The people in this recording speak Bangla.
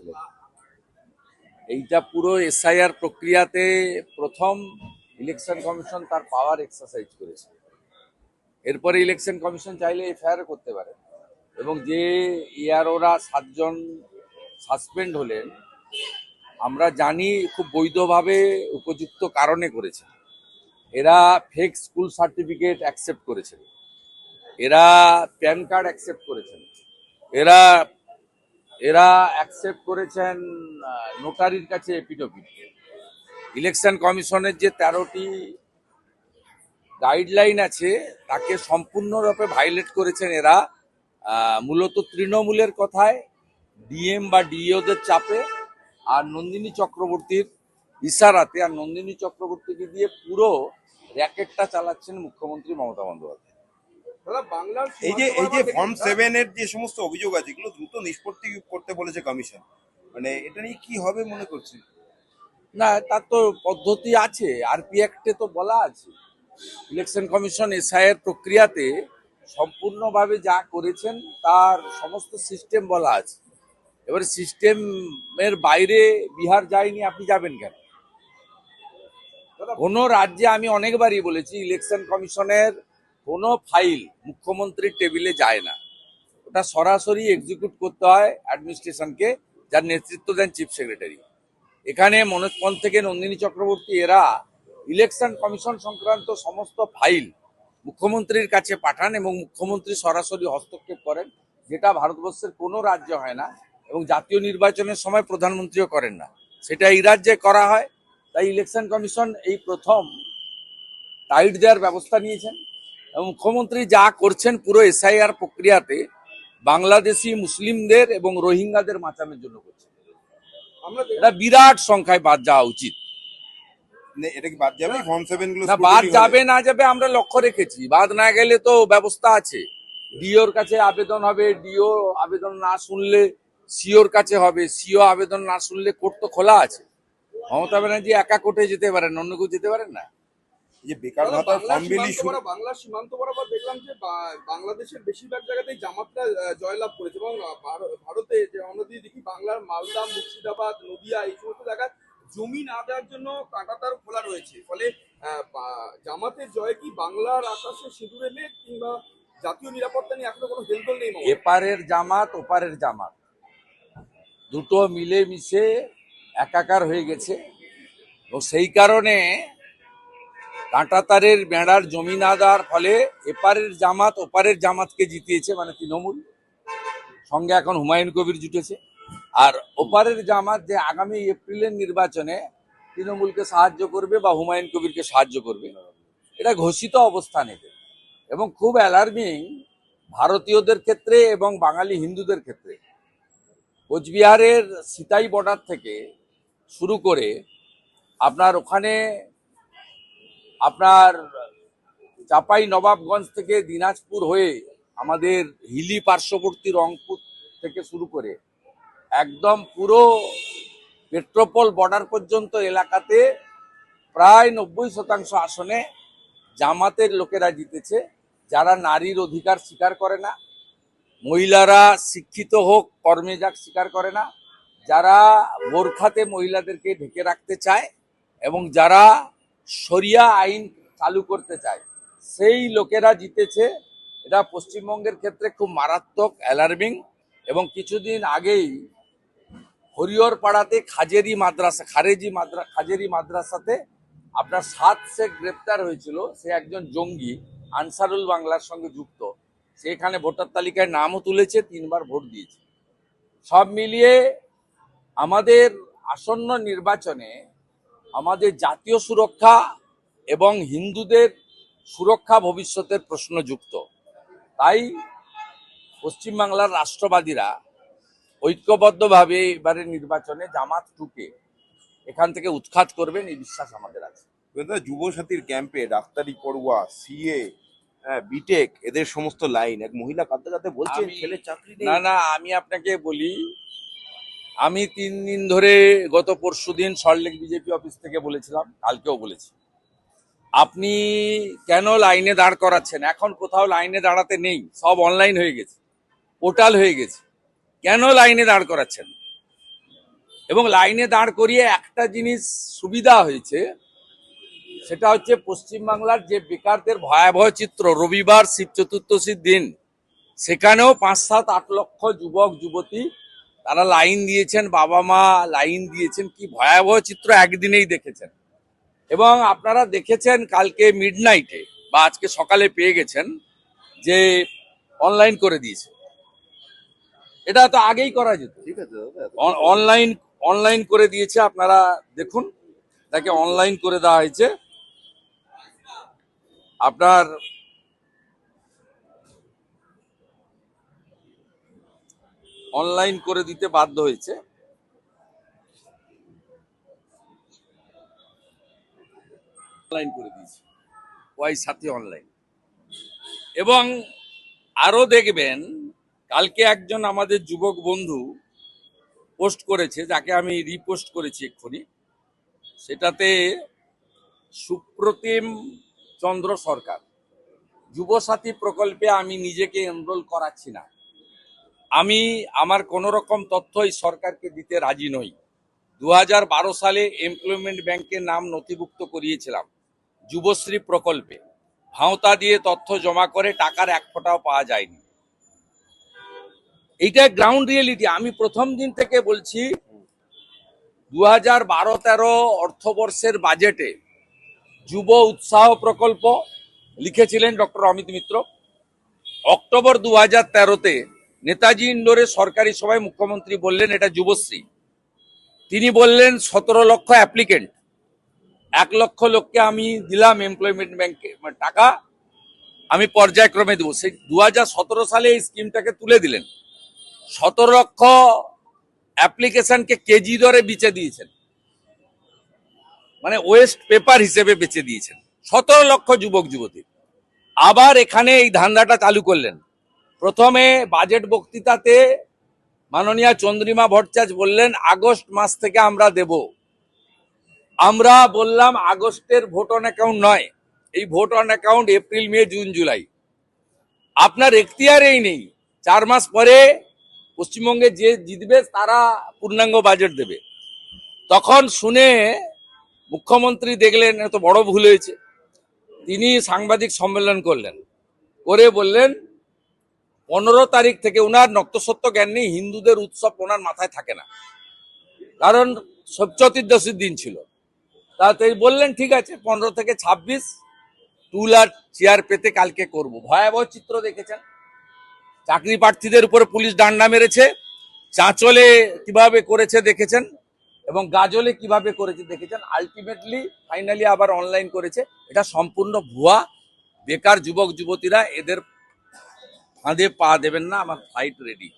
করেছিলেন এইটা পুরো এসআইআর প্রক্রিয়াতে প্রথম ইলেকশন কমিশন তার পাওয়ার এক্সারসাইজ করেছে। এরপরে ইলেকশন কমিশন চাইলে এফআইআর করতে পারে। এবং যে ইয়ার ওরা সাতজন সাসপেন্ড হলেন, আমরা জানি খুব বৈধভাবে উপযুক্ত কারণে করেছে। এরা ফেক স্কুল সার্টিফিকেট অ্যাকসেপ্ট করেছিল এরা প্যান কার্ড অ্যাকসেপ্ট করেছেন এরা এরা অ্যাকসেপ্ট করেছেন নোটারির কাছে এপিডোপিট ইলেকশন কমিশনের যে তেরোটি গাইডলাইন আছে, তাকে সম্পূর্ণরূপে ভাইলেট করেছেন এরা মূলত তৃণমূলের কথায় ডিএম বা ডিওদের চাপে, আর নন্দিনী চক্রবর্তীর ইশারাতে, আর নন্দিনী চক্রবর্তীকে দিয়ে পুরো র্যাকেটটা চালাচ্ছেন মুখ্যমন্ত্রী মমতা বন্দ্যোপাধ্যায়। এই যে এই যে ফর্ম সেভেন এর যে সমস্ত অভিযোগ আছে এগুলো দ্রুত নিষ্পত্তি করতে বলেছে কমিশন মানে এটা নিয়ে কি হবে মনে করছে না তার তো পদ্ধতি আছে। আরপি অ্যাক্টে তো বলা আছে। ইলেকশন কমিশন এসআইয়ের প্রক্রিয়াতে সম্পূর্ণভাবে যা করেছেন তার সমস্ত সিস্টেম বলা আছে। এবার সিস্টেমের বাইরে বিহার যায়নি আপনি যাবেন কেন? দাদা কোনো রাজ্যে আমি অনেকবারই বলেছি ইলেকশন কমিশনের কোনো ফাইল মুখ্যমন্ত্রীর টেবিলে যায় না। ওটা সরাসরি এক্সিকিউট করতে হয় অ্যাডমিনিস্ট্রেশনকে যার নেতৃত্ব দেন চিফ সেক্রেটারি এখানে মনোজ থেকে নন্দিনী চক্রবর্তী, এরা ইলেকশন কমিশন সংক্রান্ত সমস্ত ফাইল মুখ্যমন্ত্রীর কাছে পাঠান এবং মুখ্যমন্ত্রী সরাসরি হস্তক্ষেপ করেন, যেটা ভারতবর্ষের কোনো রাজ্য হয় না এবং জাতীয় নির্বাচনের সময় প্রধানমন্ত্রীও করেন না। সেটা এই রাজ্যে করা হয়, তাই ইলেকশন কমিশন এই প্রথম টাইট দেওয়ার ব্যবস্থা নিয়েছেন। মুখ্যমন্ত্রী যা করছেন পুরো এসআইআর প্রক্রিয়াতে বাংলাদেশি মুসলিমদের এবং রোহিঙ্গাদের বাঁচানোর জন্য করছেন। এটা বিরাট সংখ্যায় বাদ যাওয়া উচিত। মানে এটা কি বাদ যাবে? ফর্ম সেভেনগুলো না বাদ যাবে না যাবে আমরা লক্ষ্য রেখেছি। বাদ না গেলে তো ব্যবস্থা আছে। ডিওর কাছে আবেদন হবে ডিও আবেদন না শুনলে সিওর কাছে হবে সিও আবেদন না শুনলে কোর্ট তো খোলা আছে। মমতা ব্যানার্জি একা কোর্টে যেতে পারেন অন্য কেউ যেতে পারেন না? যে বেকার বাংলার ফর্ম বিলি সীমান্ত বরাবর- বাংলার সীমান্ত বরাবর দেখলাম যে বাংলাদেশের বেশিরভাগ জায়গাতেই জামাতটা জয়লাভ করেছে এবং ভারতে যে অন্যদিকে দেখি বাংলার মালদা মুর্শিদাবাদ নদিয়া এই সমস্ত জায়গায় জমি না দেওয়ার জন্য কাঁটাতার খোলা রয়েছে। ফলে জামাতের জয় কি বাংলার আকাশে সিঁদুরে মেঘ কিংবা জাতীয় নিরাপত্তা নিয়ে এখনও কোনো হেলদোল নেই? এপারের জামাত ওপারের জামাত। দুটো মিলে মিশে একাকার হয়ে গেছে। এবং সেই কারণে কাঁটাতারের বেড়ার জমি না দেওয়ার ফলে এপারের জামাত ওপারের জামাতকে জিতিয়েছে মানে তৃণমূল। সঙ্গে এখন হুমায়ুন কবির জুটেছে। আর ওপারের জামাত যে আগামী এপ্রিলের নির্বাচনে তৃণমূলকে সাহায্য করবে বা হুমায়ুন কবিরকে সাহায্য করবে, এটা ঘোষিত অবস্থান এদের। এবং খুব অ্যালার্মিং ভারতীয়দের ক্ষেত্রে এবং বাঙালি হিন্দুদের ক্ষেত্রে। কোচবিহারের সিতাই বর্ডার থেকে শুরু করে আপনার ওখানে আপনার চাপাই নবাবগঞ্জ থেকে দিনাজপুর হয়ে আমাদের হিলি পার্শ্ববর্তী রংপুর থেকে শুরু করে একদম পুরো পেট্রোপল বর্ডার পর্যন্ত এলাকাতে প্রায় নব্বই শতাংশ আসনে জামাতের লোকেরা জিতেছে। যারা নারীর অধিকার স্বীকার করে না, মহিলারা শিক্ষিত হোক, কর্মে যাক স্বীকার করে না, যারা বোরখাতে মহিলাদেরকে ঢেকে রাখতে চায় এবং যারা শরিয়া আইন চালু করতে চায়। সেই লোকেরা জিতেছে। এটা পশ্চিমবঙ্গের ক্ষেত্রে খুব মারাত্মক অ্যালার্মিং এবং কিছুদিন আগেই হরিহর পাড়াতে খাজেরি মাদ্রাসা, খারেজি মাদ্রা, খাজেরি মাদ্রাসাতে আপনার সাত শেখ গ্রেপ্তার হয়েছিল। সে একজন জঙ্গি, আনসারুল বাংলার সঙ্গে যুক্ত। সেখানে ভোটার তালিকায় নামও তুলেছে, তিনবার ভোট দিয়েছে। সব মিলিয়ে আমাদের আসন্ন নির্বাচনে আমাদের জাতীয় সুরক্ষা এবং হিন্দুদের সুরক্ষা ভবিষ্যতের প্রশ্ন যুক্ত। তাই পশ্চিমবাংলার রাষ্ট্রবাদীরা ঐক্যবদ্ধভাবে এবারে নির্বাচনে জামাত টুকে এখান থেকে উৎখাত করবেন এই বিশ্বাস আমাদের আছে। দাদা যুব সাথীর ক্যাম্পে ডাক্তারি পড়ুয়া সিএ বিটেক এদের সমস্ত লাইন। এক মহিলা কাঁদতে কাঁদতে বলছেন ছেলে চাকরি না না আমি আপনাকে বলি আমি তিন দিন ধরে গত পরশু দিন সল্টলেক বিজেপি অফিস থেকে বলেছিলাম, কালকেও বলেছি। আপনি কেন লাইনে দাঁড় করাচ্ছেন? এখন কোথাও লাইনে দাঁড়াতে নেই, সব অনলাইন হয়ে গেছে, পোর্টাল হয়ে গেছে। কেন লাইনে দাঁড় করাচ্ছেন? এবং লাইনে দাঁড় করিয়ে একটা জিনিস সুবিধা হয়েছে, সেটা হচ্ছে পশ্চিমবাংলার যে বেকারদের ভয়াবহ চিত্র, রবিবার শিব চতুর্দশীর দিন, সেখানেও পাঁচ সাত আট লক্ষ যুবক, যুবতী তারা লাইন দিয়েছেন বাবা মা লাইন দিয়েছেন কি ভয়াবহ চিত্র একদিনেই দেখেছেন। এবং আপনারা দেখেছেন কালকে মিডনাইটে বা আজকে সকালে পেয়ে গেছেন যে অনলাইন করে দিয়েছে। এটা তো আগেই করা যেত। ঠিক আছে অনলাইন অনলাইন করে দিয়েছে আপনারা দেখুন তাকে অনলাইন করে দেওয়া হয়েছে। আপনার অনলাইন করে দিতে বাধ্য হয়েছে। অনলাইন করে দিয়েছে। ওয়াই সাথে অনলাইন। এবং আরও দেখবেন, কালকে একজন আমাদের যুবক বন্ধু পোস্ট করেছে, যাকে আমি রিপোস্ট করেছি এক্ষুনি। সেটাতে সুপ্রতিম চন্দ্র সরকার, যুবসাথী প্রকল্পে আমি নিজেকে এনরোল করাচ্ছি না। আমি আমার কোন রকম তথ্যই সরকারকে দিতে রাজি নই। দু হাজার বারো সালে এমপ্লয়মেন্ট ব্যাংকের নাম নথিভুক্ত করিয়েছিলাম, যুবশ্রী প্রকল্পে। ভাঁওতা দিয়ে তথ্য জমা করে টাকার এক ফোঁটাও পাওয়া যায়নি। এইটা গ্রাউন্ড রিয়েলিটি আমি প্রথম দিন থেকে বলছি দু হাজার বারো তেরো অর্থবর্ষের বাজেটে যুব উৎসাহ প্রকল্প লিখেছিলেন ডক্টর অমিত মিত্র। অক্টোবর দু হাজার তেরোতে নেতাজি ইন্ডোরে সরকারি সভায় মুখ্যমন্ত্রী বললেন, এটা যুবশ্রী। তিনি বললেন, সতেরো লক্ষ অ্যাপ্লিকেন্ট এক লক্ষ লোককে আমি দিলাম এমপ্লয়মেন্ট ব্যাংকে টাকা, আমি পর্যায়ক্রমে দেবো। সেই দু হাজার সতেরো সালে এই স্কিমটাকে তুলে দিলেন। সতেরো লক্ষ অ্যাপ্লিকেশনকে কেজি দরে বেচে দিয়েছেন। মানে ওয়েস্ট পেপার হিসেবে বেচে দিয়েছেন। সতেরো লক্ষ যুবক যুবতী আবার এখানে এই ধান্দাটা চালু করলেন। প্রথমে বাজেট বক্তৃতাতে মাননীয় চন্দ্রিমা ভট্টাচার্য বললেন, আগস্ট মাস থেকে আমরা দেব। আমরা বললাম, আগস্টের ভোট অন অ্যাকাউন্ট নয়, এই vote on account April, May, June, July. আপনার এখতিয়ারেই নেই। চার মাস পরে পশ্চিমবঙ্গে যে জিতবে, তারা পূর্ণাঙ্গ বাজেট দেবে। তখন শুনে মুখ্যমন্ত্রী দেখলেন, এত বড় ভুল হয়েছে। তিনি সাংবাদিক সম্মেলন করলেন। করে বললেন পনেরো তারিখ থেকে ওনার নক্তসত্য জ্ঞান নেই হিন্দুদের উৎসব ওনার মাথায় থাকে না। কারণ চতুর্দশীর দিন ছিল। তা তিনি বললেন, ঠিক আছে, পনেরো থেকে ছাব্বিশ টুল আর চেয়ার পেতে কালকে করব। ভয়াবহ চিত্র দেখেছেন। চাকরি প্রার্থীদের উপরে পুলিশ ডান্ডা মেরেছে। চাঁচলে কীভাবে করেছে দেখেছেন এবং গাজলে কীভাবে করেছে দেখেছেন। আলটিমেটলি ফাইনালি আবার অনলাইন করেছে। এটা সম্পূর্ণ ভুয়া। বেকার যুবক, যুবতীরা এদের ফাঁদে পা দেবেন না আমার ফ্লাইট রেডি